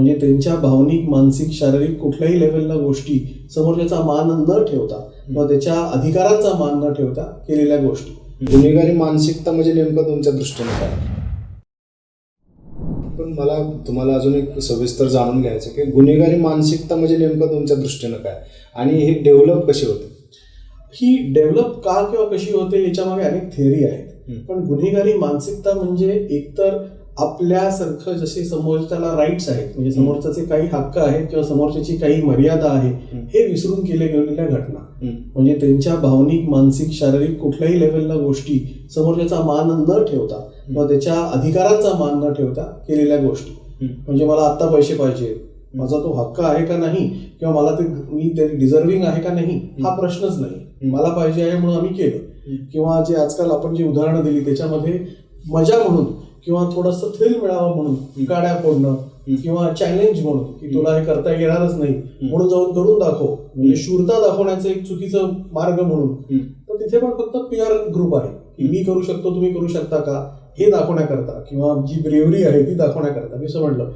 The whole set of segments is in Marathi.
म्हणजे त्यांच्या भावनिक मानसिक शारीरिक कुठल्याही लेवलला गोष्टी समोरच्याचा मान न ठेवता किंवा त्याच्या अधिकारांचा मान न ठेवता केलेल्या गोष्टी. गुन्हेगारी मानसिकता म्हणजे नेमकं तुमच्या दृष्टीने काय? पण मला तुम्हाला अजून एक सविस्तर जाणून घ्यायचं की गुन्हेगारी मानसिकता म्हणजे नेमकं तुमच्या दृष्टीनं काय? आणि हे डेव्हलप कशी होते? ही डेव्हलप का किंवा कशी होते याच्या मागे अनेक थिअरी आहेत. पण गुन्हेगारी मानसिकता म्हणजे एकतर आपल्यासारखं जसे समोरच्याला राईट्स आहेत म्हणजे समोरच्याचे काही हक्क आहेत किंवा समोरच्याची काही मर्यादा आहे. हे विसरून केले गेलेल्या घटना. म्हणजे त्यांच्या भावनिक मानसिक शारीरिक कुठल्याही लेवलला गोष्टी समोरच्याचा मान न ठेवता किंवा त्याच्या अधिकारांचा मान न ठेवता केलेल्या गोष्टी. म्हणजे मला आत्ता पैसे पाहिजे. माझा तो हक्क आहे का नाही? किंवा मला ते मी ते डिझर्विंग आहे का नाही? हा प्रश्नच नाही. मला पाहिजे आहे म्हणून आम्ही केलं. किंवा जे आजकाल आपण जी उदाहरणं दिली त्याच्यामध्ये मजा म्हणून किंवा थोडस थ्रिल मिळावं म्हणून गाड्या फोडणं किंवा चॅलेंज म्हणून की तुला हे करता येणारच नाही म्हणून जाऊन करून दाखव. म्हणजे शूरता दाखवण्याचं एक चुकीचं मार्ग म्हणून. तर तिथे पण फक्त पिअर ग्रुप आहे की मी करू शकतो तुम्ही करू शकता का? हे दाखवण्याकरता किंवा जी ब्रेवरी आहे ती दाखवण्याकरता मी असं म्हटलं.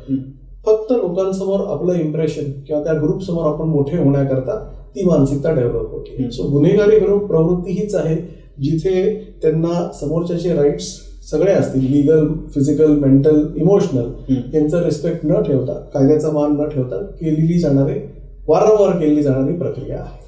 फक्त लोकांसमोर आपलं इम्प्रेशन किंवा त्या ग्रुप समोर आपण मोठे होण्याकरता ती मानसिकता डेव्हलप होते. सो गुन्हेगारी ग्रुप प्रवृत्ती हीच आहे जिथे त्यांना समोरच्याचे राईट्स सगळे असतील लिगल फिजिकल मेंटल इमोशनल. यांचं रिस्पेक्ट न ठेवता कायद्याचा मान न ठेवता केलेली जाणारे वारंवार केली जाणारी प्रक्रिया आहे